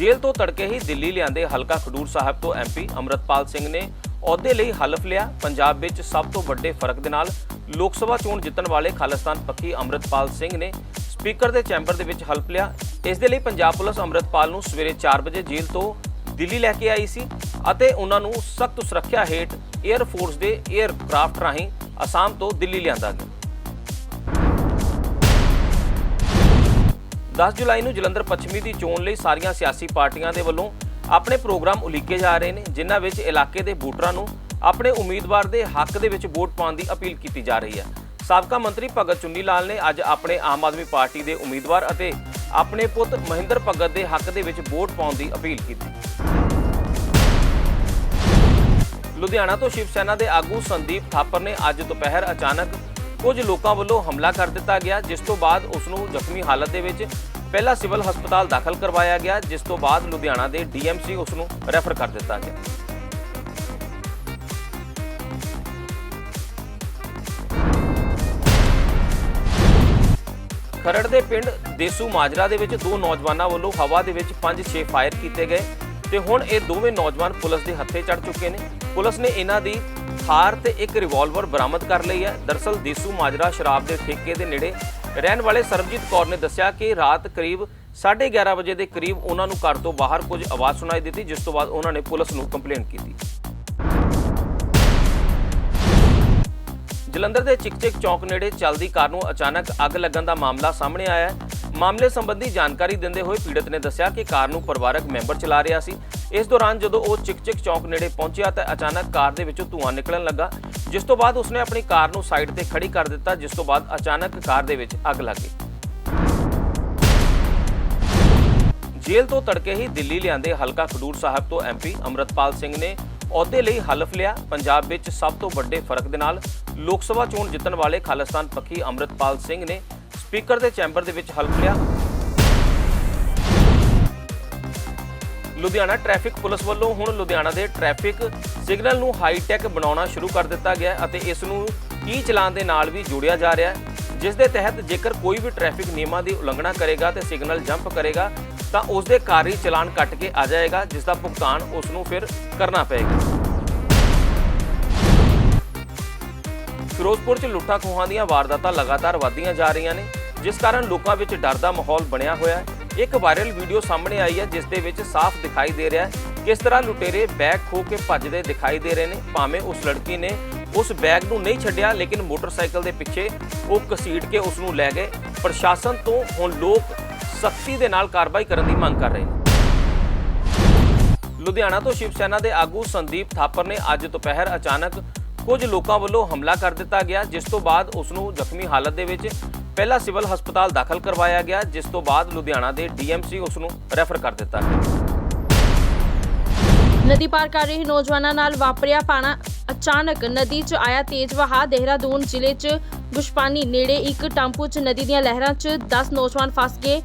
ਜੇਲ੍ਹ ਤੋਂ ਤੜਕੇ ਹੀ ਦਿੱਲੀ ਲਿਆਂਦੇ ਹਲਕਾ ਖਡੂਰ ਸਾਹਿਬ ਤੋਂ ਐਮਪੀ ਅਮਰਤਪਾਲ ਸਿੰਘ ਨੇ ਅਹੁਦੇ ਲਈ ਹਲਫ ਲਿਆ। ਪੰਜਾਬ ਵਿੱਚ ਸਭ ਤੋਂ ਵੱਡੇ ਫ਼ਰਕ ਦੇ ਨਾਲ ਲੋਕ ਸਭਾ ਚੋਣ ਜਿੱਤਣ ਵਾਲੇ ਖਾਲਿਸਤਾਨ ਪੱਖੀ ਅਮਰਤਪਾਲ ਸਿੰਘ ਨੇ ਸਪੀਕਰ ਦੇ ਚੈਂਬਰ ਦੇ ਵਿੱਚ ਹਲਫ ਲਿਆ। ਇਸ ਦੇ ਲਈ ਪੰਜਾਬ ਪੁਲਿਸ ਅਮਰਤਪਾਲ ਨੂੰ ਸਵੇਰੇ 4 ਵਜੇ ਜੇਲ੍ਹ ਤੋਂ ਦਿੱਲੀ ਲੈ ਕੇ ਆਈ ਸੀ ਅਤੇ ਉਹਨਾਂ ਨੂੰ ਸਖਤ ਸੁਰੱਖਿਆ ਹੇਠ 에ਅਰ ਫੋਰਸ ਦੇ 에ਅਰਕ੍ਰਾਫਟ ਰਾਹੀਂ ਅਸਾਮ ਤੋਂ ਦਿੱਲੀ ਲਿਆਂਦਾ ਗਿਆ। 10 ਜੁਲਾਈ ਨੂੰ ਜਲੰਧਰ ਪੱਛਮੀ ਦੀ ਚੋਣ ਲਈ ਸਾਰੀਆਂ ਸਿਆਸੀ ਪਾਰਟੀਆਂ ਦੇ ਵੱਲੋਂ ਆਪਣੇ ਪ੍ਰੋਗਰਾਮ ਉਲੀਕੇ ਜਾ ਰਹੇ ਨੇ, ਜਿਨ੍ਹਾਂ ਵਿੱਚ ਇਲਾਕੇ ਦੇ ਵੋਟਰਾਂ ਨੂੰ ਆਪਣੇ ਉਮੀਦਵਾਰ ਦੇ ਹੱਕ ਦੇ ਵਿੱਚ ਵੋਟ ਪਾਉਣ ਦੀ ਅਪੀਲ ਕੀਤੀ ਜਾ ਰਹੀ ਹੈ। ਸਾਬਕਾ ਮੰਤਰੀ ਭਗਤ ਚੁੰਨੀ ਲਾਲ ਨੇ ਅੱਜ ਆਪਣੇ ਆਮ ਆਦਮੀ ਪਾਰਟੀ ਦੇ ਉਮੀਦਵਾਰ ਅਤੇ ਆਪਣੇ ਪੁੱਤ ਮਹਿੰਦਰ ਭਗਤ ਦੇ ਹੱਕ ਦੇ ਵਿੱਚ ਵੋਟ ਪਾਉਣ ਦੀ ਅਪੀਲ ਕੀਤੀ। ਲੁਧਿਆਣਾ ਤੋਂ ਸ਼ਿਵ ਸੈਨਾ ਦੇ ਆਗੂ ਸੰਦੀਪ ਥਾਪਰ ਨੇ ਅੱਜ ਦੁਪਹਿਰ ਅਚਾਨਕ ਕੁਝ ਲੋਕਾਂ ਵੱਲੋਂ ਹਮਲਾ ਕਰ ਦਿੱਤਾ ਗਿਆ, ਜਿਸ ਤੋਂ ਬਾਅਦ ਉਸ ਨੂੰ ਜ਼ਖਮੀ ਹਾਲਤ ਦੇ ਵਿੱਚ ਪਹਿਲਾ ਸਿਵਲ ਹਸਪਤਾਲ ਦਾਖਲ ਕਰਵਾਇਆ ਗਿਆ, ਜਿਸ ਤੋਂ ਬਾਅਦ ਲੁਧਿਆਣਾ ਦੇ ਡੀਐਮਸੀ ਉਸ ਨੂੰ ਰੈਫਰ ਕਰ ਦਿੱਤਾ ਗਿਆ। ਖਰੜ ਦੇ ਪਿੰਡ ਦੇਸੂ ਮਾਜਰਾ ਦੇ ਵਿੱਚ ਦੋ ਨੌਜਵਾਨਾਂ ਵੱਲੋਂ ਹਵਾ ਦੇ ਵਿੱਚ 5-6 ਫਾਇਰ ਕੀਤੇ ਗਏ ਤੇ ਹੁਣ ਇਹ ਦੋਵੇਂ ਨੌਜਵਾਨ ਪੁਲਿਸ ਦੇ ਹੱਥੇ ਚੜ ਚੁੱਕੇ ਨੇ। ਪੁਲਿਸ ਨੇ ਇਹਨਾਂ ਦੀ ਥਾਰ ਤੇ ਇੱਕ ਰਿਵਾਲਵਰ ਬਰਾਮਦ ਕਰ ਲਈ ਹੈ। ਦਰਸਲ ਦੇਸੂ ਮਾਜਰਾ ਸ਼ਰਾਬ ਦੇ ਠੇਕੇ ਦੇ ਨੇੜੇ ਰਹਿਣ ਵਾਲੇ ਸਰਬਜੀਤ ਕੌਰ ਨੇ ਦੱਸਿਆ ਕਿ ਰਾਤ ਕਰੀਬ 11:30 ਵਜੇ ਦੇ ਕਰੀਬ ਉਹਨਾਂ ਨੂੰ ਘਰ ਤੋਂ ਬਾਹਰ ਕੁਝ ਆਵਾਜ਼ ਸੁਣਾਈ ਦਿੱਤੀ, ਜਿਸ ਤੋਂ ਬਾਅਦ ਉਹਨਾਂ ਨੇ ਪੁਲਿਸ ਨੂੰ ਕੰਪਲੇਂਟ ਕੀਤੀ। ਜਲੰਧਰ ਦੇ ਚਿਕਚਿਕ ਚੌਕ ਨੇੜੇ ਚੱਲਦੀ ਕਾਰ ਨੂੰ ਅਚਾਨਕ ਅੱਗ ਲੱਗਣ ਦਾ ਮਾਮਲਾ ਸਾਹਮਣੇ ਆਇਆ ਹੈ। ਮਾਮਲੇ ਸੰਬੰਧੀ ਜਾਣਕਾਰੀ ਦਿੰਦੇ ਹੋਏ ਪੀੜਤ ਨੇ ਦੱਸਿਆ ਕਿ ਕਾਰ ਨੂੰ ਪਰਿਵਾਰਕ ਮੈਂਬਰ ਚਲਾ ਰਿਹਾ ਸੀ। ਇਸ ਦੌਰਾਨ ਜਦੋਂ ਉਹ ਚਿਕਚਿਕ ਚੌਕ ਨੇੜੇ ਪਹੁੰਚਿਆ ਤਾਂ ਅਚਾਨਕ ਕਾਰ ਦੇ ਵਿੱਚੋਂ ਧੂੰਆਂ ਨਿਕਲਣ ਲੱਗਾ। ਜਿਸ ਤੋਂ ਬਾਅਦ ਉਸਨੇ ਆਪਣੀ ਕਾਰ ਨੂੰ ਸਾਈਡ ਤੇ ਖੜੀ ਕਰ ਦਿੱਤਾ, ਜਿਸ ਤੋਂ ਬਾਅਦ ਅਚਾਨਕ ਕਾਰ ਦੇ ਵਿੱਚ ਅੱਗ ਲੱਗ ਗਈ। ਜੇਲ੍ਹ ਤੋਂ ਤੜਕੇ ਹੀ ਦਿੱਲੀ ਲਿਆਂਦੇ ਹਲਕਾ ਖਡੂਰ ਸਾਹਿਬ ਤੋਂ ਐਮਪੀ ਅਮਰਤਪਾਲ ਸਿੰਘ ਨੇ ਅਹੁਦੇ ਲਈ ਹਲਫ ਲਿਆ। ਪੰਜਾਬ ਵਿੱਚ ਸਭ ਤੋਂ ਵੱਡੇ ਫ਼ਰਕ ਦੇ ਨਾਲ ਲੋਕ ਸਭਾ ਚੋਣ ਜਿੱਤਣ ਵਾਲੇ ਖਾਲਿਸਤਾਨ ਪੱਖੀ ਅਮਰਤਪਾਲ ਸਿੰਘ ਨੇ ਸਪੀਕਰ ਦੇ ਚੈਂਬਰ ਦੇ ਵਿੱਚ ਹਲਫ ਲਿਆ। ਲੁਧਿਆਣਾ ਟ੍ਰੈਫਿਕ ਪੁਲਿਸ ਵੱਲੋਂ ਹੁਣ ਲੁਧਿਆਣਾ ਦੇ ਟ੍ਰੈਫਿਕ ਸਿਗਨਲ ਨੂੰ ਹਾਈ ਟੈਕ ਬਣਾਉਣਾ ਸ਼ੁਰੂ ਕਰ ਦਿੱਤਾ ਗਿਆ ਹੈ ਅਤੇ ਇਸ ਨੂੰ ਈ ਚਲਾਨ ਦੇ ਨਾਲ ਵੀ ਜੋੜਿਆ ਜਾ ਰਿਹਾ ਹੈ। ਜਿਸ ਦੇ ਤਹਿਤ ਜੇਕਰ ਕੋਈ ਵੀ ਟ੍ਰੈਫਿਕ ਨਿਯਮਾਂ ਦੀ ਉਲੰਘਣਾ ਕਰੇਗਾ ਤੇ ਸਿਗਨਲ ਜੰਪ ਕਰੇਗਾ, ਤਾਂ ਉਸ ਦੇ ਕਾਰੀ ਚਲਾਨ ਕੱਟ ਕੇ ਆ ਜਾਏਗਾ, ਜਿਸ ਦਾ ਭੁਗਤਾਨ ਉਸ ਨੂੰ ਫਿਰ ਕਰਨਾ ਪਏਗਾ। ਫਿਰੋਜ਼ਪੁਰ 'ਚ ਲੁੱਟਾਂ ਖੋਹਾਂ ਦੀਆਂ ਵਾਰਦਾਤਾਂ ਲਗਾਤਾਰ ਵਧਦੀਆਂ ਜਾ ਰਹੀਆਂ ਨੇ, ਜਿਸ ਕਾਰਨ ਲੋਕਾਂ ਵਿੱਚ ਡਰ ਦਾ ਮਾਹੌਲ ਬਣਿਆ ਹੋਇਆ ਹੈ। ਇੱਕ ਵਾਇਰਲ ਵੀਡੀਓ ਸਾਹਮਣੇ ਆਈ ਹੈ, ਜਿਸ ਦੇ ਵਿੱਚ ਸਾਫ਼ ਦਿਖਾਈ ਦੇ ਰਿਹਾ ਹੈ। ਕਿਸ ਤਰ੍ਹਾਂ ਲੁਟੇਰੇ ਬੈਗ ਖੋ ਕੇ ਭੱਜਦੇ ਦਿਖਾਈ ਦੇ ਰਹੇ ਨੇ? ਭਾਵੇਂ ਉਸ ਲੜਕੀ ਨੇ ਉਸ ਬੈਗ ਨੂੰ ਨਹੀਂ ਛੱਡਿਆ, ਲੇਕਿਨ ਮੋਟਰਸਾਈਕਲ ਦੇ ਪਿੱਛੇ ਉਹ ਘਸੀਟ ਕੇ ਉਸ ਨੂੰ ਲੈ ਗਏ। ਪ੍ਰਸ਼ਾਸਨ ਤੋਂ ਹੁਣ ਲੋਕ ਸਖਤੀ ਦੇ ਨਾਲ ਕਾਰਵਾਈ ਕਰਨ ਦੀ ਮੰਗ ਕਰ ਰਹੇ ਨੇ। ਲੁਧਿਆਣਾ ਤੋਂ ਸ਼ਿਵ ਸੈਨਾ ਦੇ ਆਗੂ ਸੰਦੀਪ ਥਾਪਰ ਨੇ ਅੱਜ ਦੁਪਹਿਰ ਅਚਾਨਕ ਕੁਝ ਲੋਕਾਂ ਵੱਲੋਂ ਹਮਲਾ ਕਰ ਦਿੱਤਾ ਗਿਆ, ਜਿਸ ਤੋਂ ਬਾਅਦ ਉਸ ਨੂੰ ਜ਼ਖਮੀ ਹਾਲਤ ਦੇ ਵਿੱਚ ਪਹਿਲਾ ਸਿਵਲ ਹਸਪਤਾਲ ਦਾਖਲ ਕਰਵਾਇਆ ਗਿਆ, ਜਿਸ ਤੋਂ ਬਾਅਦ ਲੁਧਿਆਣਾ ਦੇ ਡੀਐਮਸੀ ਉਸ ਨੂੰ ਰੈਫਰ ਕਰ ਦਿੱਤਾ ਨਦੀ ਪਾਰ ਕਰ ਰਹੇ ਨੌਜਵਾਨਾਂ ਨਾਲ ਵਾਪਰਿਆ ਪਾਣਾ ਅਚਾਨਕ। ਨਦੀ 'ਚ ਆਇਆ ਤੇਜ਼ ਵਹਾਅ। ਦੇਹਰਾਦੂਨ ਜ਼ਿਲ੍ਹੇ 'ਚ ਗੁਸ਼ਪਾਨੀ ਨੇੜੇ ਇੱਕ ਟਾਂਪੂ 'ਚ ਨਦੀ ਦੀਆਂ ਲਹਿਰਾਂ 'ਚ 10 ਨੌਜਵਾਨ ਫਸ ਗਏ।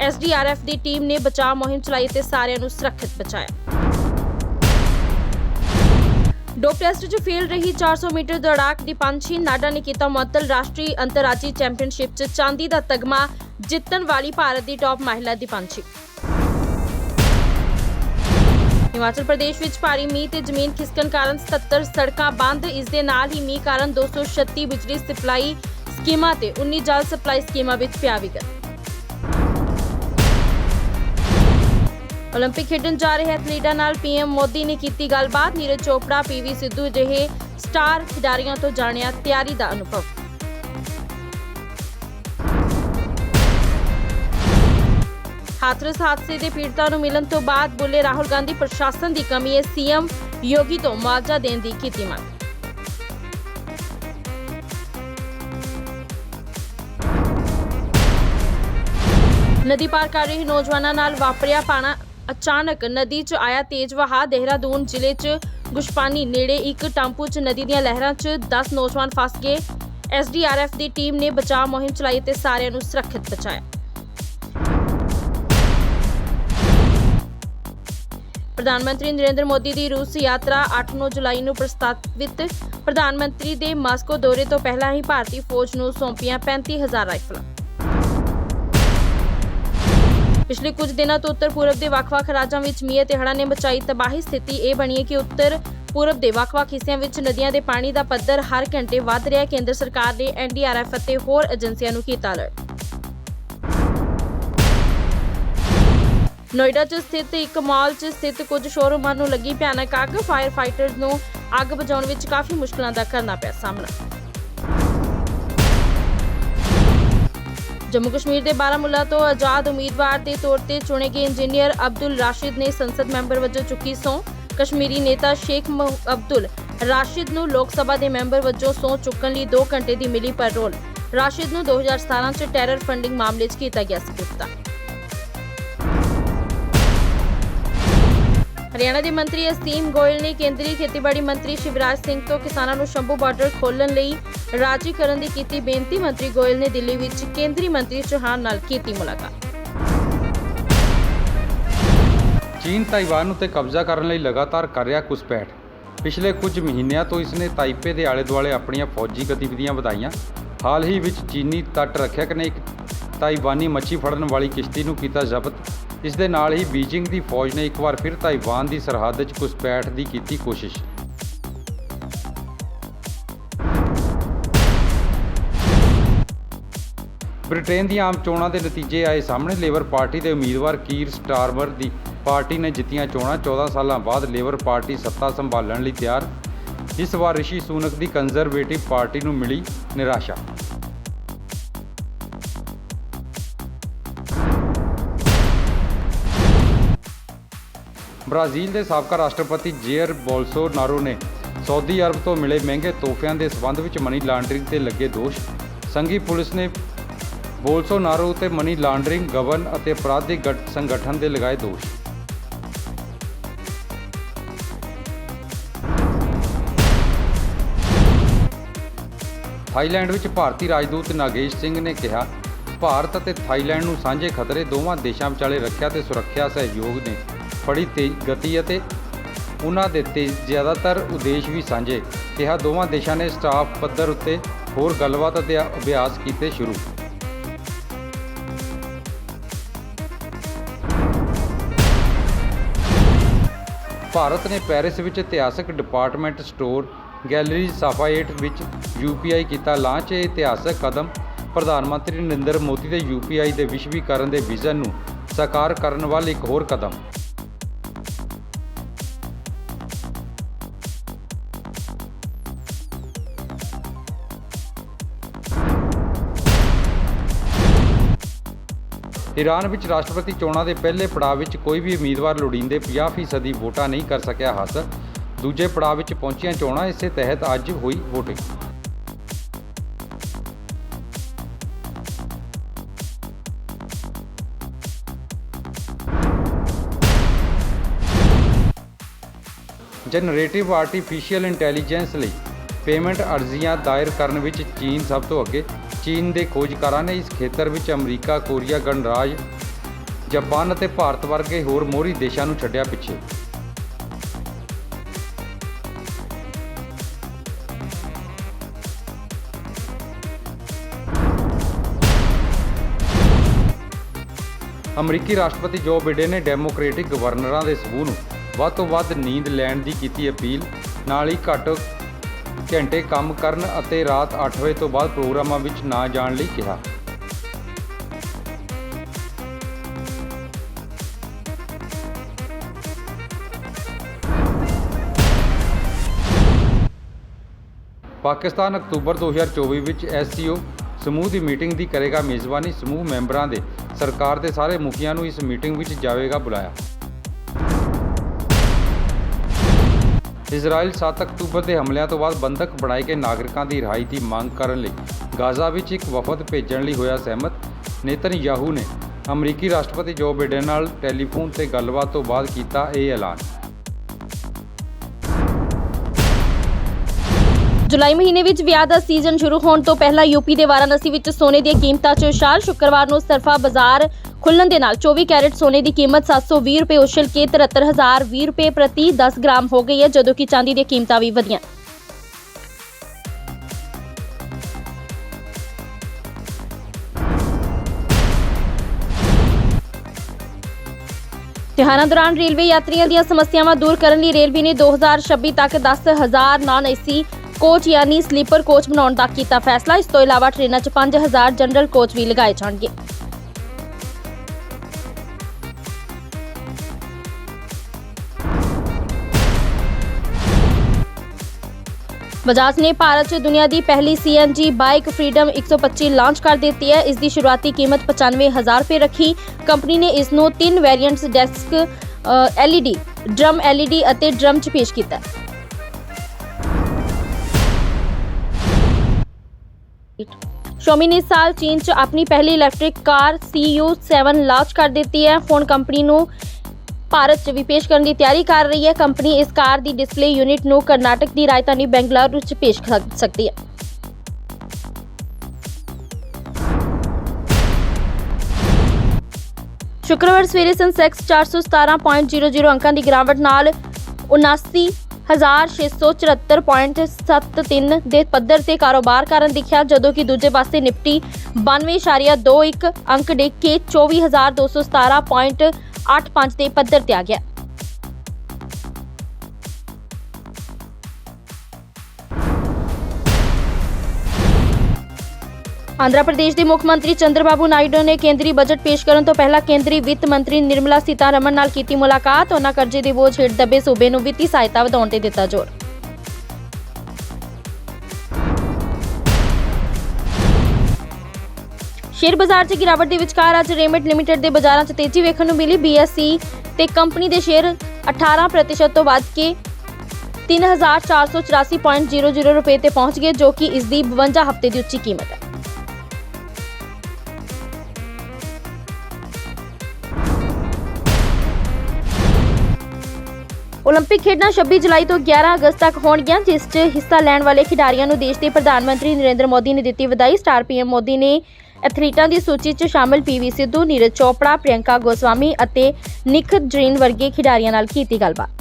ਐਸਡੀਆਰਐਫ ਦੀ ਟੀਮ ਨੇ ਬਚਾਅ ਮੁਹਿੰਮ ਚਲਾਈ ਤੇ ਸਾਰਿਆਂ ਨੂੰ ਸੁਰੱਖਿਅਤ ਬਚਾਇਆ। ਡੋਪ ਟੈਸਟ 'ਚ ਫੇਲ ਰਹੀ 400 ਮੀਟਰ ਦੌੜਾਕ ਦੀ ਪੰਛੀ ਨਾਡਾ ਨੇ ਕੀਤਾ ਮੁਅੱਤਲ ਰਾਸ਼ਟਰੀ ਅੰਤਰਰਾਜੀ ਚੈਂਪੀਅਨਸ਼ਿਪ 'ਚ ਚਾਂਦੀ ਦਾ ਤਗਮਾ ਜਿੱਤਣ ਵਾਲੀ ਭਾਰਤ ਦੀ ਟੌਪ ਮਹਿਲਾ ਦੀ ਪੰਛੀ। ਹਿਮਾਚਲ ਪ੍ਰਦੇਸ਼ ਵਿੱਚ ਭਾਰੀ ਮੀਂਹ ਤੇ ਜ਼ਮੀਨ ਖਿਸਕਣ ਕਾਰਨ 77 ਸੜਕਾਂ ਬੰਦ। ਇਸ ਦੇ ਨਾਲ ਹੀ ਮੀਂਹ ਕਾਰਨ 236 ਬਿਜਲੀ ਸਪਲਾਈ ਸਕੀਮਾਂ ਤੇ 19 ਜਲ ਸਪਲਾਈ ਸਕੀਮਾਂ ਵਿੱਚ ਪਿਆ ਵਿਘਨ 올림픽 ਖੇਡਣ ਜਾ ਰਹੇ ਐਥਲੀਟਾਂ ਨਾਲ ਪੀਐਮ ਮੋਦੀ ਨੇ ਕੀਤੀ ਗੱਲਬਾਤ ਨੀਰਜ ਚੋਪੜਾ ਪੀਵੀ ਸਿੱਧੂ ਜਿਹੇ ਸਟਾਰ ਖਿਡਾਰੀਆਂ ਤੋਂ ਜਾਣਿਆ ਤਿਆਰੀ ਦਾ ਅਨੁਭਵ ਹਾਥਰਸ ਹਾਦਸੇ ਦੇ ਪੀੜਤਾਂ ਨੂੰ ਮਿਲਣ ਤੋਂ ਬਾਅਦ ਬੋਲੇ ਰਾਹੁਲ ਗਾਂਧੀ ਪ੍ਰਸ਼ਾਸਨ ਦੀ ਕਮੀ ਹੈ ਸੀਐਮ ਯੋਗੀ ਤੋਂ ਮੁਆਵਜ਼ਾ ਦੇਣ ਦੀ ਕੀਤੀ ਮੰਗ ਨਦੀ ਪਾਰ ਕਰ ਰਹੇ ਨੌਜਵਾਨਾਂ ਨਾਲ ਵਾਪਰਿਆ ਪਾਣਾ ਅਚਾਨਕ ਨਦੀ 'ਚ ਆਇਆ ਤੇਜ਼ ਵਹਾਅ। ਦੇਹਰਾਦੂਨ ਜ਼ਿਲ੍ਹੇ 'ਚ ਗੁਸ਼ਪਾਨੀ ਨੇੜੇ ਇੱਕ ਟਾਂਪੂ 'ਚ ਨਦੀ ਦੀਆਂ ਲਹਿਰਾਂ 'ਚ 10 ਨੌਜਵਾਨ ਫਸ ਗਏ। ਐਸਡੀਆਰਐਫ ਦੀ ਟੀਮ ਨੇ ਬਚਾਅ ਮੁਹਿੰਮ ਚਲਾਈ ਤੇ ਸਾਰਿਆਂ ਨੂੰ ਸੁਰੱਖਿਅਤ ਬਚਾਇਆ। ਪ੍ਰਧਾਨ ਮੰਤਰੀ ਨਰਿੰਦਰ ਮੋਦੀ ਦੀ ਰੂਸ ਯਾਤਰਾ 8-9 ਜੁਲਾਈ ਨੂੰ ਪ੍ਰਸਤਾਵਿਤ। ਪ੍ਰਧਾਨ ਮੰਤਰੀ ਦੇ ਮਾਸਕੋ ਦੌਰੇ ਤੋਂ ਪਹਿਲਾਂ ਹੀ ਭਾਰਤੀ ਫੌਜ ਨੂੰ ਸੌਂਪੀਆਂ 35000 ਰਾਈਫਲਾਂ। ਪਿਛਲੇ ਕੁਝ ਦਿਨਾਂ ਤੋਂ ਉੱਤਰ ਪੂਰਬ ਦੇ ਵੱਖ-ਵੱਖ ਰਾਜਾਂ ਵਿੱਚ ਮੀਂਹ ਤੇ ਹੜ੍ਹਾਂ ਨੇ ਮਚਾਈ ਤਬਾਹੀ ਸਥਿਤੀ। ਇਹ ਬਣੀ ਹੈ ਕਿ ਉੱਤਰ ਪੂਰਬ ਦੇ ਵੱਖ-ਵੱਖ ਹਿੱਸਿਆਂ ਵਿੱਚ ਨਦੀਆਂ ਦੇ ਪਾਣੀ ਦਾ ਪੱਧਰ ਹਰ ਘੰਟੇ ਵੱਧ ਰਿਹਾ ਹੈ। ਕੇਂਦਰ ਸਰਕਾਰ ਨੇ ਐਨਡੀਆਰਐਫ ਅਤੇ ਹੋਰ ਏਜੰਸੀਆਂ ਨੂੰ ਕੀਤਾ ਅਲਰਟ ਨੋਇਡਾ 'ਚ ਸਥਿਤ ਇੱਕ ਮਾਲ 'ਚ ਸਥਿਤ ਕੁਝ ਸ਼ੋਰੂਮਾਂ ਨੂੰ ਲੱਗੀ ਭਿਆਨਕ ਅੱਗ। ਫਾਇਰ ਫਾਈਟਰਸ ਨੂੰ ਅੱਗ ਬੁਝਾਉਣ ਵਿੱਚ ਕਾਫੀ ਮੁਸ਼ਕਲਾਂ ਦਾ ਕਰਨਾ ਪਿਆ ਸਾਹਮਣਾ। ਜੰਮੂ ਕਸ਼ਮੀਰ ਦੇ ਬਾਰਾਮੁੱਲਾ ਤੋਂ ਆਜ਼ਾਦ ਉਮੀਦਵਾਰ ਦੇ ਤੌਰ ਤੇ ਚੁਣੇ ਗਏ ਇੰਜੀਨੀਅਰ ਅਬਦੁਲ ਰਾਸ਼ਿਦ ਨੇ ਸੰਸਦ ਮੈਂਬਰ ਵਜੋਂ ਚੁੱਕੀ ਸਹੁੰ। ਕਸ਼ਮੀਰੀ ਨੇਤਾ ਸ਼ੇਖ ਅਬਦੁਲ ਰਾਸ਼ਿਦ ਨੂੰ ਲੋਕ ਸਭਾ ਦੇ ਮੈਂਬਰ ਵਜੋਂ ਸਹੁੰ ਚੁੱਕਣ ਲਈ 2 ਘੰਟੇ ਦੀ ਮਿਲੀ ਪੈਰੋਲ ਰਾਸ਼ਿਦ ਨੂੰ 2017 ਚ ਟੈਰਰ ਫੰਡਿੰਗ ਮਾਮਲੇ 'ਚ ਕੀਤਾ ਗਿਆ ਸੀ ਗ੍ਰਿਫਤਾਰ ਹਰਿਆਣਾ ਦੇ ਮੰਤਰੀ ਅਸੀਮ ਗੋਇਲ ਨੇ ਕੇਂਦਰੀ ਖੇਤੀਬਾੜੀ ਮੰਤਰੀ ਸ਼ਿਵਰਾਜ ਸਿੰਘ ਤੋਂ ਕਿਸਾਨਾਂ ਨੂੰ ਸ਼ੰਭੂ ਬਾਰਡਰ ਖੋਲ੍ਹਣ ਲਈ ਰਾਜੀ ਕਰਨ ਦੀ ਕੀਤੀ ਬੇਨਤੀ। ਮੰਤਰੀ ਗੋਇਲ ਨੇ ਦਿੱਲੀ ਵਿੱਚ ਕੇਂਦਰੀ ਮੰਤਰੀ ਚੌਹਾਨ ਨਾਲ ਕੀਤੀ ਮੁਲਾਕਾਤ। ਚੀਨ ਤਾਈਵਾਨ ਉੱਤੇ ਕਬਜ਼ਾ ਕਰਨ ਲਈ ਲਗਾਤਾਰ ਕਰ ਰਿਹਾ ਘੁਸਪੈਠ। ਪਿਛਲੇ ਕੁਝ ਮਹੀਨਿਆਂ ਤੋਂ ਇਸਨੇ ਤਾਈਪੇ ਦੇ ਆਲੇ-ਦੁਆਲੇ ਆਪਣੀਆਂ ਫੌਜੀ ਗਤੀਵਿਧੀਆਂ ਵਧਾਈਆਂ। ਹਾਲ ਹੀ ਵਿੱਚ ਚੀਨੀ ਤੱਟ ਰੱਖਿਅਕ ਨੇ ਇੱਕ ਤਾਈਵਾਨੀ ਮੱਛੀ ਫੜਨ ਵਾਲੀ ਕਿਸ਼ਤੀ ਨੂੰ ਕੀਤਾ ਜ਼ਬਤ। ਇਸ ਦੇ ਨਾਲ ਹੀ ਬੀਜਿੰਗ ਦੀ ਫੌਜ ਨੇ ਇੱਕ ਵਾਰ ਫਿਰ ਤਾਈਵਾਨ ਦੀ ਸਰਹੱਦ 'ਚ ਘੁਸਪੈਠ ਦੀ ਕੀਤੀ ਕੋਸ਼ਿਸ਼। ਬ੍ਰਿਟੇਨ ਦੀਆਂ ਆਮ ਚੋਣਾਂ ਦੇ ਨਤੀਜੇ ਆਏ ਸਾਹਮਣੇ ਲੇਬਰ ਪਾਰਟੀ ਦੇ ਉਮੀਦਵਾਰ ਕੀਰ ਸਟਾਰਮਰ ਦੀ ਪਾਰਟੀ ਨੇ ਜਿੱਤੀਆਂ ਚੋਣਾਂ 14 ਸਾਲਾਂ ਬਾਅਦ ਲੇਬਰ ਪਾਰਟੀ ਸੱਤਾ ਸੰਭਾਲਣ ਲਈ ਤਿਆਰ। ਇਸ ਵਾਰ ਰਿਸ਼ੀ ਸੂਨਕ ਦੀ ਕੰਜ਼ਰਵੇਟਿਵ ਪਾਰਟੀ ਨੂੰ ਮਿਲੀ ਨਿਰਾਸ਼ਾ। ਬ੍ਰਾਜ਼ੀਲ ਦੇ ਸਾਬਕਾ ਰਾਸ਼ਟਰਪਤੀ ਜੇਅਰ ਬੋਲਸੋਨਾਰੋ ਨੇ ਸਾਊਦੀ ਅਰਬ ਤੋਂ ਮਿਲੇ ਮਹਿੰਗੇ ਤੋਹਫਿਆਂ ਦੇ ਸਬੰਧ ਵਿੱਚ ਮਨੀ ਲਾਂਡਰਿੰਗ ਤੇ ਲੱਗੇ ਦੋਸ਼। ਸੰਘੀ ਪੁਲਿਸ ਨੇ ਬੋਲਸੋਨਾਰੋ ਉਤੇ ਮਨੀ ਲਾਂਡਰਿੰਗ ਗਵਨ ਅਤੇ ਅਪਰਾਧਿਕ ਗਠ ਸੰਗਠਨ ਦੇ ਲਗਾਏ ਦੋਸ਼। ਥਾਈਲੈਂਡ ਵਿੱਚ ਭਾਰਤੀ ਰਾਜਦੂਤ ਨਾਗੇਸ਼ ਸਿੰਘ ਨੇ ਕਿਹਾ, ਭਾਰਤ ਅਤੇ ਥਾਈਲੈਂਡ ਨੂੰ ਸਾਂਝੇ ਖਤਰੇ ਦੋਵਾਂ ਦੇਸ਼ਾਂ ਵਿਚਾਲੇ ਰੱਖਿਆ ਤੇ ਸੁਰੱਖਿਆ ਸਹਿਯੋਗ ਨੇ। ਬੜੀ ਤੇਜ਼ ਗਤੀ ਅਤੇ ਉਹਨਾਂ ਦੇ ਤੇ ਜ਼ਿਆਦਾਤਰ ਉਦੇਸ਼ ਵੀ ਸਾਂਝੇ, ਕਿਹਾ ਦੋਵਾਂ ਦੇਸ਼ਾਂ ਨੇ ਸਟਾਫ ਪੱਧਰ ਉੱਤੇ ਹੋਰ ਗੱਲਬਾਤ ਅਤੇ ਅਭਿਆਸ ਕੀਤੇ ਸ਼ੁਰੂ। ਭਾਰਤ ਨੇ ਪੈਰਿਸ ਵਿੱਚ ਇਤਿਹਾਸਕ ਡਿਪਾਰਟਮੈਂਟ ਸਟੋਰ ਗੈਲਰੀ ਸਾਫਾਏਟ ਵਿੱਚ ਯੂਪੀਆਈ ਕੀਤਾ ਲਾਂਚ। ਇਹ ਇਤਿਹਾਸਕ ਕਦਮ ਪ੍ਰਧਾਨ ਮੰਤਰੀ ਨਰਿੰਦਰ ਮੋਦੀ ਦੇ ਯੂਪੀਆਈ ਦੇ ਵਿਸ਼ਵੀਕਰਨ ਦੇ ਵਿਜ਼ਨ ਨੂੰ ਸਾਕਾਰ ਕਰਨ ਵੱਲ ਇੱਕ ਹੋਰ ਕਦਮ। ਈਰਾਨ ਵਿੱਚ ਰਾਸ਼ਟਰਪਤੀ ਚੋਣਾਂ ਦੇ ਪਹਿਲੇ ਪੜਾਅ ਵਿੱਚ ਕੋਈ ਵੀ ਉਮੀਦਵਾਰ ਲੋੜੀਂਦੇ 50% ਵੋਟਾਂ ਨਹੀਂ ਕਰ ਸਕਿਆ ਹਾਸਲ ਦੂਜੇ ਪੜਾਅ ਵਿੱਚ ਪਹੁੰਚੀਆਂ ਚੋਣਾਂ, ਇਸੇ ਤਹਿਤ ਅੱਜ ਹੋਈ VOTING ਜਨਰੇਟਿਵ ਆਰਟੀਫੀਸ਼ੀਅਲ ਇੰਟੈਲੀਜੈਂਸ ਲਈ ਪੇਮੈਂਟ ਅਰਜ਼ੀਆਂ ਦਾਇਰ ਕਰਨ ਵਿੱਚ ਚੀਨ ਸਭ ਤੋਂ ਅੱਗੇ। ਚੀਨ ਦੇ ਖੋਜਕਾਰਾਂ ਨੇ ਇਸ ਖੇਤਰ ਵਿੱਚ ਅਮਰੀਕਾ, ਕੋਰੀਆ ਗਣਰਾਜ, ਜਾਪਾਨ ਅਤੇ ਭਾਰਤ ਵਰਗੇ ਹੋਰ ਮੋਹਰੀ ਦੇਸ਼ਾਂ ਨੂੰ ਛੱਡਿਆ ਪਿੱਛੇ। ਅਮਰੀਕੀ ਰਾਸ਼ਟਰਪਤੀ ਜੋ ਬਿਡਨ ਨੇ ਡੈਮੋਕ੍ਰੈਟਿਕ ਗਵਰਨਰਾਂ ਦੇ ਸਮੂਹ ਨੂੰ ਵੱਧ ਤੋਂ ਵੱਧ ਨੀਂਦ ਲੈਣ ਦੀ ਕੀਤੀ ਅਪੀਲ ਨਾਲ ਹੀ ਘੱਟ ਘੰਟੇ ਕੰਮ ਕਰਨ ਅਤੇ ਰਾਤ 8 ਵਜੇ ਤੋਂ ਬਾਅਦ ਪ੍ਰੋਗਰਾਮਾਂ ਵਿੱਚ ਨਾ ਜਾਣ ਲਈ ਕਿਹਾ। ਪਾਕਿਸਤਾਨ ਅਕਤੂਬਰ 2024 ਵਿੱਚ ਐਸਸੀਓ ਸਮੂਹ ਦੀ ਮੀਟਿੰਗ ਦੀ ਕਰੇਗਾ ਮੇਜ਼ਬਾਨੀ ਸਮੂਹ ਮੈਂਬਰਾਂ ਦੇ। ਸਰਕਾਰ ਦੇ ਸਾਰੇ ਮੁਖੀਆਂ ਨੂੰ ਇਸ ਮੀਟਿੰਗ ਵਿੱਚ ਜਾਵੇਗਾ ਬੁਲਾਇਆ। ਇਜ਼ਰਾਈਲ 7 ਅਕਤੂਬਰ ਦੇ ਹਮਲਿਆਂ ਤੋਂ ਬਾਅਦ ਬੰਦਕ ਬਣਾਏ ਗਏ ਨਾਗਰਿਕਾਂ ਦੀ ਰਿਹਾਈ ਦੀ ਮੰਗ ਕਰਨ ਲਈ ਗਾਜ਼ਾ ਵਿੱਚ ਇੱਕ ਵਫਦ ਭੇਜਣ ਲਈ ਹੋਇਆ ਸਹਿਮਤ। ਨੇਤਨਯਾਹੂ ਨੇ ਅਮਰੀਕੀ ਰਾਸ਼ਟਰਪਤੀ ਜੋ ਬਿਡਨ ਨਾਲ ਟੈਲੀਫੋਨ ਤੇ ਗੱਲਬਾਤ ਤੋਂ ਬਾਅਦ ਕੀਤਾ ਇਹ ਐਲਾਨ। ਜੁਲਾਈ ਮਹੀਨੇ ਵਿੱਚ ਵਿਆਹ ਦਾ ਸੀਜ਼ਨ ਸ਼ੁਰੂ ਹੋਣ ਤੋਂ ਪਹਿਲਾਂ ਯੂਪੀ ਦੇ ਵਾਰਾਣਸੀ ਵਿੱਚ ਸੋਨੇ ਦੀਆਂ ਕੀਮਤਾਂ 'ਚ ਉਛਾਲ ਸ਼ੁੱਕਰਵਾਰ ਨੂੰ ਸਰਫਾ ਬਾਜ਼ਾਰ ਖੁੱਲਣ ਦੇ ਨਾਲ 24 ਕੈਰਟ ਸੋਨੇ ਦੀ ਕੀਮਤ 720 ਰੁਪਏ, ਉਛਲ ਕੇ 73020 ਰੁਪਏ ਪ੍ਰਤੀ 10 ਗ੍ਰਾਮ ਹੋ ਗਈ ਹੈ, ਜਦੋਂ ਕਿ ਚਾਂਦੀ ਦੀਆਂ ਕੀਮਤਾਂ ਵੀ ਵਧੀਆਂ। ਤਿਉਹਾਰਾਂ ਦੌਰਾਨ ਰੇਲਵੇ ਯਾਤਰੀਆਂ ਦੀਆਂ ਸਮੱਸਿਆਵਾਂ ਦੂਰ ਕਰਨ ਲਈ ਰੇਲਵੇ ਨੇ 2026 ਤੱਕ 10000 ਨਾਨ ਏਸੀ ਕੋਚ ਯਾਨੀ ਸਲੀਪਰ ਕੋਚ ਬਣਾਉਣ ਦਾ ਕੀਤਾ ਫੈਸਲਾ। ਇਸ ਤੋਂ ਇਲਾਵਾ ਟ੍ਰੇਨਾਂ 'ਚ 5000 ਜਨਰਲ ਕੋਚ ਵੀ ਲਗਾਏ ਜਾਣਗੇ। ਬਜਾਜ ਨੇ ਭਾਰਤ 'ਚ ਦੁਨੀਆ ਦੀ ਪਹਿਲੀ ਸੀਐਨਜੀ ਬਾਈਕ ਫ੍ਰੀडम 125 ਲਾਂਚ ਕਰ ਦਿੱਤੀ ਹੈ। ਇਸ ਦੀ ਸ਼ੁਰੂਆਤੀ ਕੀਮਤ 95000 ਰੁਪਏ ਰੱਖੀ। ਕੰਪਨੀ ਨੇ ਇਸ ਨੂੰ ਤਿੰਨ variants desk LED drum LED ਅਤੇ ਡਰਮ 'ਚ ਪੇਸ਼ ਕੀਤਾ ਹੈ। Xiaomi ਨੇ ਸਾਲ ਚੀਨ 'ਚ ਆਪਣੀ ਪਹਿਲੀ ਇਲੈਕਟ੍ਰਿਕ ਕਾਰ CU7 ਲਾਂਚ ਕਰ ਦਿੱਤੀ ਹੈ। ਹੁਣ ਕੰਪਨੀ ਨੂੰ ਭਾਰਤ 'ਚ ਵੀ ਪੇਸ਼ ਕਰਨ ਦੀ ਤਿਆਰੀ ਕਰ ਰਹੀ ਹੈ। ਕੰਪਨੀ ਇਸ ਕਾਰ ਦੀ ਡਿਸਪਲੇ ਯੂਨਿਟ ਨੂੰ ਕਰਨਾਟਕ ਦੀ ਰਾਜਧਾਨੀ ਬੈਂਗਲੁਰੂ 'ਚ ਪੇਸ਼ ਕਰ ਸਕਦੀ ਹੈ। ਸ਼ੁੱਕਰਵਾਰ ਸਵੇਰੇ ਸੈਂਸੈਕਸ 417.00 ਅੰਕਾਂ ਦੀ ਗਿਰਾਵਟ ਨਾਲ 79674.73 ਦੇ ਪੱਧਰ ਤੇ ਕਾਰੋਬਾਰ ਕਰਨ ਦਿਖਿਆ, ਜਦੋਂ ਕਿ ਦੂਜੇ ਪਾਸੇ ਨਿਫਟੀ 92.21 ਅੰਕ ਡਿੱਗ ਕੇ 24217.85 ਦੇ ਪੱਧਰ ਤੇ ਆ ਗਿਆ। ਆਂਧਰਾ ਪ੍ਰਦੇਸ਼ ਦੇ ਮੁੱਖ ਮੰਤਰੀ ਚੰਦਰਬਾਬੂ ਨਾਇਡੂ ਨੇ ਕੇਂਦਰੀ ਬਜਟ ਪੇਸ਼ ਕਰਨ ਤੋਂ ਪਹਿਲਾਂ ਕੇਂਦਰੀ ਵਿੱਤ ਮੰਤਰੀ ਨਿਰਮਲਾ ਸੀਤਾਰਮਨ ਨਾਲ ਕੀਤੀ ਮੁਲਾਕਾਤ। ਉਹਨਾਂ ਕਰਜ਼ੇ ਦੇ ਬੋਝ ਹੇਠ ਦੱਬੇ ਸੂਬੇ ਨੂੰ ਵਿੱਤੀ ਸਹਾਇਤਾ ਵਧਾਉਣ ਤੇ ਦਿੱਤਾ ਜ਼ੋਰ। ਸ਼ੇਅਰ ਬਾਜ਼ਾਰ 'ਚ ਗਿਰਾਵਟ ਦੇ ਵਿਚਕਾਰ ਅੱਜ ਰੇਮਟ ਲਿਮਟਿਡ ਦੇ ਬਾਜ਼ਾਰਾਂ 'ਚ ਤੇਜ਼ੀ ਵੇਖਣ ਨੂੰ ਮਿਲੀ BSE ਤੇ ਕੰਪਨੀ ਦੇ ਸ਼ੇਅਰ 18% ਤੋਂ ਵੱਧ ਕੇ 3484.00 ਰੁਪਏ ਤੇ ਪਹੁੰਚ ਗਏ ਜੋ ਕਿ ਇਸ ਦੀ 52 ਹਫ਼ਤੇ ਦੀ ਉੱਚੀ ਕੀਮਤ ਹੈ 올림픽 ਖੇਡਾਂ 26 ਜੁਲਾਈ ਤੋਂ 11 ਅਗਸਤ ਤੱਕ ਹੋਣਗੀਆਂ ਜਿਸ 'ਚ ਹਿੱਸਾ ਲੈਣ ਵਾਲੇ ਖਿਡਾਰੀਆਂ ਨੂੰ ਦੇਸ਼ ਦੇ ਪ੍ਰਧਾਨ ਮੰਤਰੀ ਨਰਿੰਦਰ ਮੋਦੀ ਨੇ ਦਿੱਤੀ ਵਧਾਈ ਸਟਾਰ ਪੀਐਮ ਮੋਦੀ ਨੇ ਐਥਲੀਟਾਂ ਦੀ ਸੂਚੀ 'ਚ ਸ਼ਾਮਲ ਪੀਵੀ ਸਿੱਧੂ, ਨੀਰਜ ਚੋਪੜਾ ਪ੍ਰਿਯੰਕਾ ਗੋਸਵਾਮੀ ਅਤੇ ਨਿਖਤ ਜਰੀਨ ਵਰਗੇ ਖਿਡਾਰੀਆਂ ਨਾਲ ਕੀਤੀ ਗੱਲਬਾਤ।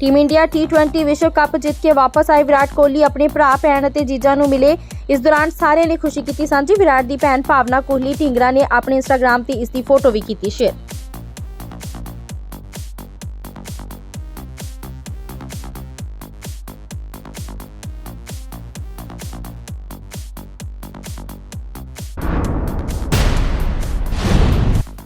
ਟੀਮ ਇੰਡੀਆ ਟੀ20 ਵਿਸ਼ਵ ਕੱਪ ਜਿੱਤ ਕੇ ਵਾਪਸ ਆਏ ਵਿਰਾਟ ਕੋਹਲੀ, ਆਪਣੇ ਭਰਾ, ਭੈਣ ਅਤੇ ਜੀਜਾ ਨੂੰ ਮਿਲੇ। ਇਸ ਦੌਰਾਨ ਸਾਰਿਆਂ ਨੇ ਖੁਸ਼ੀ ਕੀਤੀ ਸਾਂਝੀ। ਵਿਰਾਟ ਦੀ ਭੈਣ ਭਾਵਨਾ ਕੋਹਲੀ ਢਿੰਗਰਾ ਨੇ ਆਪਣੇ ਇੰਸਟਾਗ੍ਰam ਤੇ ਇਸ ਦੀ ਫੋਟੋ ਵੀ ਕੀਤੀ ਸ਼ੇਅਰ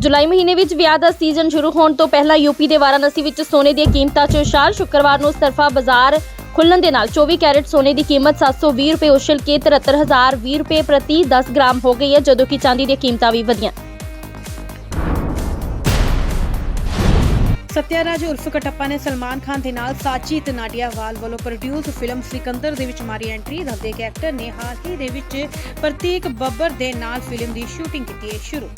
ਜੁਲਾਈ ਮਹੀਨੇ ਵਿੱਚ ਵਿਆਹ ਦਾ ਸੀਜ਼ਨ ਸ਼ੁਰੂ ਹੋਣ ਤੋਂ ਪਹਿਲਾਂ ਯੂਪੀ ਦੇ ਵਾਰਾਣਸੀ ਵਿੱਚ ਸੋਨੇ ਦੀਆਂ ਕੀਮਤਾਂ 'ਚ ਉਛਾਲ ਸ਼ੁੱਕਰਵਾਰ ਨੂੰ ਸਰਫਾ ਬਾਜ਼ਾਰ ਖੁੱਲਣ ਦੇ ਨਾਲ 24 ਕੈਰਟ ਸੋਨੇ ਦੀ ਕੀਮਤ 720 ਰੁਪਏ ਉਛਲ ਕੇ 73020 ਰੁਪਏ ਪ੍ਰਤੀ 10 ਗ੍ਰਾਮ ਹੋ ਗਈ ਹੈ, ਜਦੋਂ ਕਿ ਚਾਂਦੀ ਦੀਆਂ ਕੀਮਤਾਂ ਵੀ ਵਧੀਆਂ। ਸਤਿਆਰਾਜ ਉਰਫ ਕਟੱਪਾ ਨੇ ਸਲਮਾਨ ਖਾਨ ਦੇ ਨਾਲ ਸਾਚੀਤ ਨਾਡੀਆਵਾਲ ਵੱਲੋਂ ਪ੍ਰੋਡਿਊਸ ਫਿਲਮ ਸਿਕੰਦਰ ਦੇ ਵਿੱਚ ਮਾਰੀ ਐਂਟਰੀ ਦੱਸਦੇ ਕਿ ਐਕਟਰ ਨੇ ਹਾਲ ਹੀ ਦੇ ਵਿੱਚ ਪ੍ਰਤੀਕ ਬੱਬਰ ਦੇ ਨਾਲ ਫਿਲਮ ਦੀ ਸ਼ੂਟਿੰਗ ਕੀਤੀ ਹੈ ਸ਼ੁਰੂ।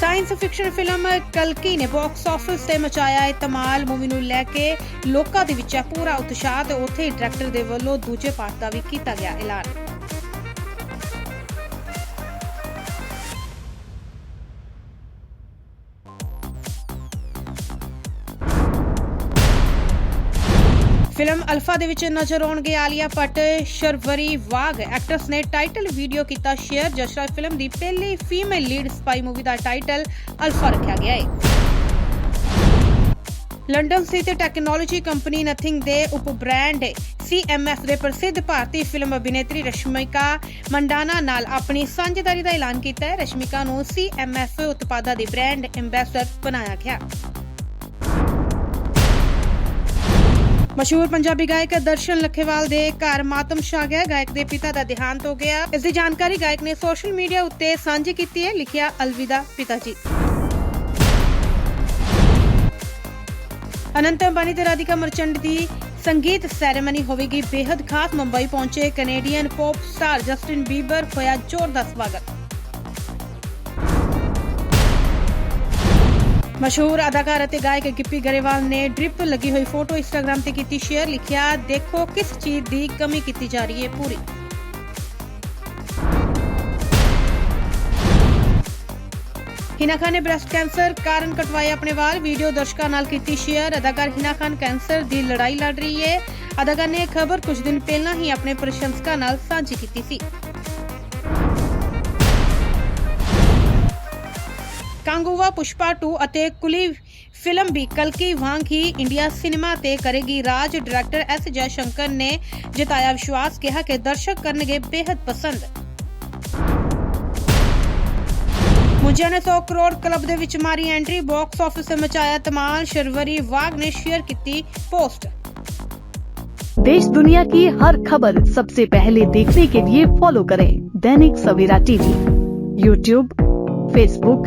ਸਾਇੰਸ ਫਿਕਸ਼ਨ ਫਿਲਮ ਕਲਕੀ ਨੇ ਬਾਕਸ ਆਫਿਸ ਤੇ ਮਚਾਇਆ ਹੈ ਮੂਵੀ ਨੂੰ ਲੈ ਕੇ ਲੋਕਾਂ ਦੇ ਵਿੱਚ ਪੂਰਾ ਉਤਸ਼ਾਹ ਤੇ ਉੱਥੇ ਹੀ ਡਾਇਰੈਕਟਰ ਦੇ ਵੱਲੋਂ ਦੂਜੇ ਪਾਰਟ ਦਾ ਵੀ ਕੀਤਾ ਗਿਆ ਐਲਾਨ। ਫਿਲਮ ਅਲਫਾ ਦੇ ਵਿੱਚ ਨਜ਼ਰ ਆਉਣਗੇ ਆਲੀਆ ਭੱਟ, ਸ਼ਰਵਰੀ ਵਾਗ। ਐਕਟਰਸ ਨੇ ਟਾਈਟਲ ਵੀਡੀਓ ਕੀਤਾ ਸ਼ੇਅਰ ਜਸ਼ਰਾ ਫਿਲਮ ਦੀ ਪਹਿਲੀ ਫੀਮੇਲ ਲੀਡ ਸਪਾਈ ਮੂਵੀ ਦਾ ਟਾਈਟਲ ਅਲਫਾ ਰੱਖਿਆ ਗਿਆ ਹੈ। ਲੰਡਨ ਸਥਿਤ ਟੈਕਨੋਲੋਜੀ ਕੰਪਨੀ ਨਥਿੰਗ ਦੇ ਉਪ ਬ੍ਰਾਂਡ CMF ਦੇ ਪ੍ਰਸਿੱਧ ਭਾਰਤੀ ਫਿਲਮ ਅਭਿਨੇਤਰੀ ਰਸ਼ਮਿਕਾ ਮੰਡਾਨਾ ਨਾਲ ਆਪਣੀ ਸਾਂਝੇਦਾਰੀ ਦਾ ਐਲਾਨ ਕੀਤਾ ਹੈ। ਰਸ਼ਮਿਕਾ ਨੂੰ CMF ਉਤਪਾਦਾਂ ਦੇ ਬ੍ਰਾਂਡ ਐਂਬੈਸਡਰ ਬਣਾਇਆ ਗਿਆ। ਮਸ਼ਹੂਰ ਪੰਜਾਬੀ ਗਾਇਕ ਦਰਸ਼ਨ ਲਖੇਵਾਲ ਦੇ ਘਰ ਮਾਤਮ ਛਾ ਗਿਆ। ਗਾਇਕ ਦੇ ਪਿਤਾ ਦਾ ਦੇਹਾਂਤ ਹੋ ਗਿਆ। ਇਸ ਦੀ ਜਾਣਕਾਰੀ ਗਾਇਕ ਨੇ ਸੋਸ਼ਲ ਮੀਡੀਆ ਉੱਤੇ ਸਾਂਝੀ ਕੀਤੀ ਹੈ। ਲਿਖਿਆ ਅਲਵਿਦਾ ਪਿਤਾ ਜੀ ਅਨੰਤ ਅੰਬਾਨੀ ਤੇ ਰਾਧਿਕਾ ਮਰਚੈਂਟ ਦੀ ਸੰਗੀਤ ਸੈਰੇਮਨੀ ਹੋਵੇਗੀ। ਬੇहद ਖਾਸ ਮੁੰਬਈ ਪਹੁੰਚੇ Canadian pop star Justin Bieber. ਹੋਇਆ ਜ਼ੋਰਦਾਰ ਸਵਾਗਤ। ਮਸ਼ਹੂਰ ਅਦਾਕਾਰ ਅਤੇ ਗਾਇਕ ਗਿੱਪੀ ਗਰੇਵਾਲ ਨੇ ਡ੍ਰਿਪ ਲੱਗੀ ਹੋਈ ਫੋਟੋ ਇੰਸਟਾਗ੍ਰam ਤੇ ਕੀਤੀ, ਸ਼ੇਅਰ ਲਿਖਿਆ, ਦੇਖੋ ਕਿਸ ਚੀਜ਼ ਦੀ ਕਮੀ ਕੀਤੀ ਜਾ ਰਹੀ ਹੈ ਪੂਰੀ। ਹਿਨਾ ਖਾਨ ਨੇ ਬ੍ਰੈਸਟ ਕੈਂਸਰ ਕਾਰਨ ਕਟਵਾਏ ਆਪਣੇ ਵਾਲ, ਵੀਡੀਓ ਦਰਸ਼ਕਾਂ ਨਾਲ ਕੀਤੀ ਸ਼ੇਅਰ, ਅਦਾਕਾਰ ਹਿਨਾ ਖਾਨ ਕੈਂਸਰ ਦੀ ਲੜਾਈ ਲੜ ਰਹੀ ਹੈ। ਅਦਾਕਾਰ ਨੇ ਇਹ ਖਬਰ ਕੁਝ ਦਿਨ ਪਹਿਲਾਂ ਹੀ ਆਪਣੇ ਪ੍ਰਸ਼ੰਸਕਾਂ ਨਾਲ ਸਾਂਝੀ ਕੀਤੀ ਸੀ। ਕਾਂਗੂਵਾ ਪੁਸ਼ਪਾ 2 ਅਤੇ ਕੁਲੀ ਫਿਲਮ ਵੀ ਕਲਕੀ ਵਾਂਗ ਹੀ ਇੰਡੀਆ ਸਿਨੇਮਾ ਤੇ ਕਰੇਗੀ ਰਾਜ। ਡਾਇਰੈਕਟਰ ਐਸ ਜੈ ਸ਼ੰਕਰ ਨੇ ਜਤਾਇਆ ਵਿਸ਼ਵਾਸ, ਕਿਹਾ ਕਿ ਦਰਸ਼ਕ ਕਰਨਗੇ ਬੇहद ਪਸੰਦ। ਮੁੰਜਿਆ ਨੇ 100 ਕਰੋੜ ਕਲੱਬ ਦੇ ਵਿੱਚ ਮਾਰੀ ਐਂਟਰੀ, ਬਾਕਸ ਆਫਿਸ 'ਤੇ ਮਚਾਇਆ ਧਮਾਲ, ਸ਼ਰਵਰੀ ਵਾਗ ਨੇ ਸ਼ੇਅਰ ਕੀਤੀ ਪੋਸਟ। देश दुनिया की हर खबर सबसे पहले देखने के लिए फॉलो करें Dainik Savera TV YouTube Facebook